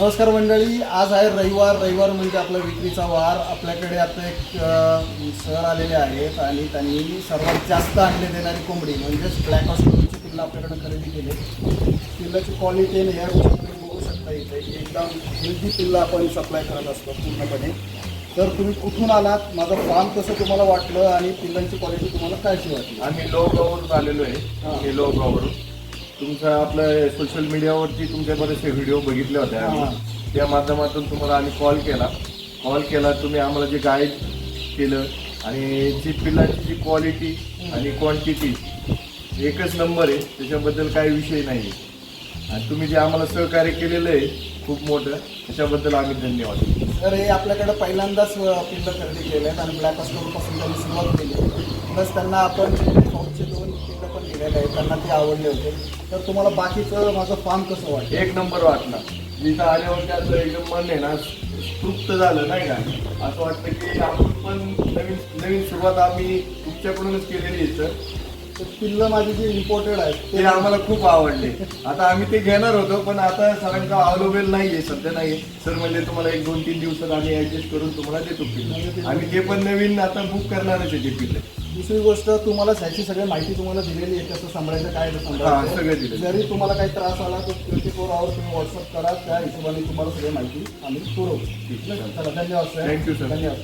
नमस्कार मंडळी आज आहे रविवार. रविवार म्हणजे आपला विक्रीचा वार. आपल्याकडे आता एक सर आलेले आहेत आणि त्यांनी सर्वात जास्त अंडे देणारी कोंबडी म्हणजेच ब्लॅक ऑस्ट्रेलियाची पिल्लं आपल्याकडे खरेदी केली. पिल्लाची क्वालिटी आणि ह्या गोष्टी बघू शकता इथे. एकदम हेल्दी पिल्लं आपण सप्लाय करत असतो पूर्णपणे. तर तुम्ही कुठून आलात? माझं फार्म कसं तुम्हाला वाटलं? आणि पिल्लांची क्वालिटी तुम्हाला कशी वाटली? आम्ही लोहगाववरून आलेलो. आहे. हे. लोहगाववरून तुमचा आपलं सोशल मीडियावरती तुमचे बरेचसे व्हिडिओ बघितले होते हा. आम्ही त्या माध्यमातून तुम्हाला आम्ही कॉल केला. कॉल केला तुम्ही आम्हाला जे गाईड केलं आणि जी पिल्लाची जी क्वालिटी आणि क्वांटिटी एकच नंबर आहे त्याच्याबद्दल काही विषय नाही आणि तुम्ही जे आम्हाला सहकार्य केलेलं आहे खूप मोठं त्याच्याबद्दल आम्ही धन्यवाद. तर हे आपल्याकडे पहिल्यांदाच पिल्लं खरेदी केले आहेत आणि ब्लॅकपासून त्यांनी सुरुवात केली. प्लस त्यांना आपण दिलेले आहेत त्यांना ते आवडले होते. तर तुम्हाला बाकीचं माझं फार्म कसं वाटलं? एक नंबर वाटला. जिथं आल्यावरती असं एकदम मन आहे ना तृप्त झालं नाही का? असं वाटतं की आपण पण नवीन नवीन सुरुवात आम्ही तुमच्याकडूनच केलेली आहे सर तर पिल्लं माझी जे इम्पोर्टेड आहेत ते आम्हाला खूप आवडले. आता आम्ही ते घेणार होतो पण आता सरांचा अवेलेबल नाही आहे सध्या नाही सर म्हणजे तुम्हाला एक दोन तीन दिवसात आम्ही ऍडजस्ट करून तुम्हाला देतो पिल्लं. आम्ही ते पण नवीन आता बुक करणारच आहे ते पिल्ले. दुसरी गोष्ट तुम्हाला ह्याची सगळी माहिती तुम्हाला दिलेली आहे कसं सांभाळायचं काय हा, सांभाळायचं सगळं. जरी तुम्हाला काही त्रास आला तर ट्वेंटी फोर आवर तुम्ही व्हॉट्सअप करा त्या हिशोबाने तुम्हाला सगळी माहिती आम्ही पुरवू ठीक आहे. चला धन्यवाद सर Thank you, sir. धन्यवाद